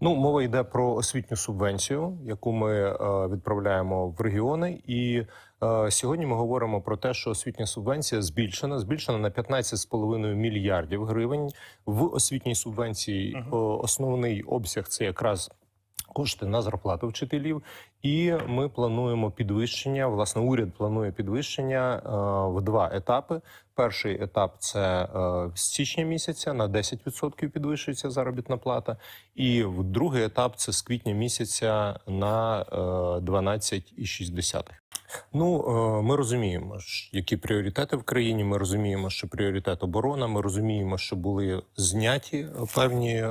Ну, мова йде про освітню субвенцію, яку ми е, відправляємо в регіони. І е, сьогодні ми говоримо про те, що освітня субвенція збільшена, збільшена на 15,5 мільярдів гривень. В освітній субвенції е, основний обсяг це якраз кошти на зарплату вчителів. І ми плануємо підвищення. Власне, уряд планує підвищення е, в два етапи. Перший етап це е, з січня місяця на 10% підвищується заробітна плата. І в другий етап це з квітня місяця на е, 12,6. Ну, е, ми розуміємо, які пріоритети в країні. Ми розуміємо, що пріоритет оборона. Ми розуміємо, що були зняті певні е,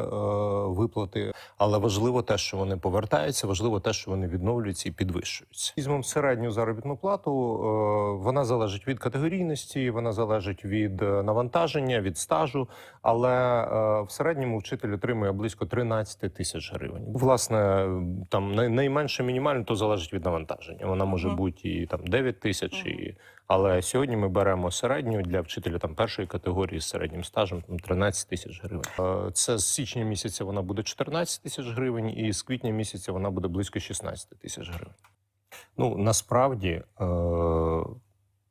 виплати, але важливо те, що вони повертаються. Важливо те, що вони відновлюються і підвищуються. Візьмемо середню заробітну плату. е, Вона залежить від категорійності, вона залежить від е, навантаження, від стажу. Але е, в середньому вчитель отримує близько 13 тисяч гривень. Власне, там найменше мінімально то залежить від навантаження. Вона може бути і там 9 тисяч, і але сьогодні ми беремо середню для вчителя там першої категорії з середнім стажем там 13 тисяч гривень. Е, Це з січня місяця вона буде 14 тисяч гривень, і з квітня місяця вона буде близько 16 тисяч гривень. Ну насправді е,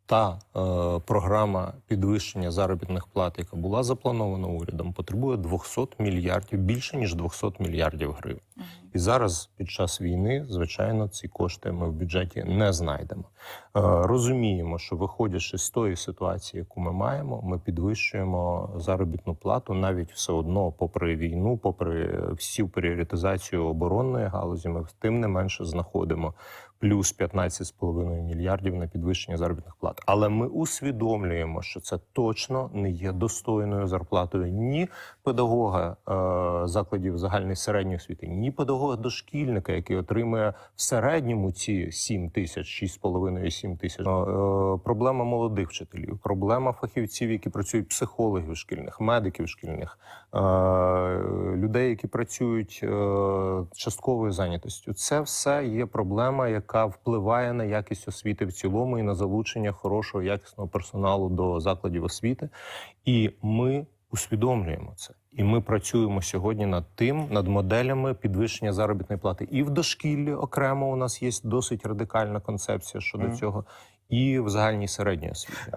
та е, програма підвищення заробітних плат, яка була запланована урядом, потребує 200 мільярдів більше ніж 200 мільярдів гривень. І зараз, під час війни, звичайно, ці кошти ми в бюджеті не знайдемо. Е, розуміємо, що виходячи з тої ситуації, яку ми маємо, ми підвищуємо заробітну плату навіть все одно, попри війну, попри всю пріоритизацію оборонної галузі, ми тим не менше знаходимо плюс 15,5 мільярдів на підвищення заробітних плат. Але ми усвідомлюємо, що це точно не є достойною зарплатою ні педагога е, закладів загальної середньої освіти, ні педагога дошкільника, який отримує в середньому ці 7 тисяч, 6,5 7 тисяч. Е, проблема молодих вчителів, проблема фахівців, які працюють психологів шкільних, медиків шкільних, е, людей, які працюють е, частковою зайнятостю. Це все є проблема, яка впливає на якість освіти в цілому і на залучення хорошого якісного персоналу до закладів освіти. І ми усвідомлюємо це. І ми працюємо сьогодні над тим, над моделями підвищення заробітної плати. І в дошкіллі окремо у нас є досить радикальна концепція щодо Мгм. цього, і в загальній середній освіті.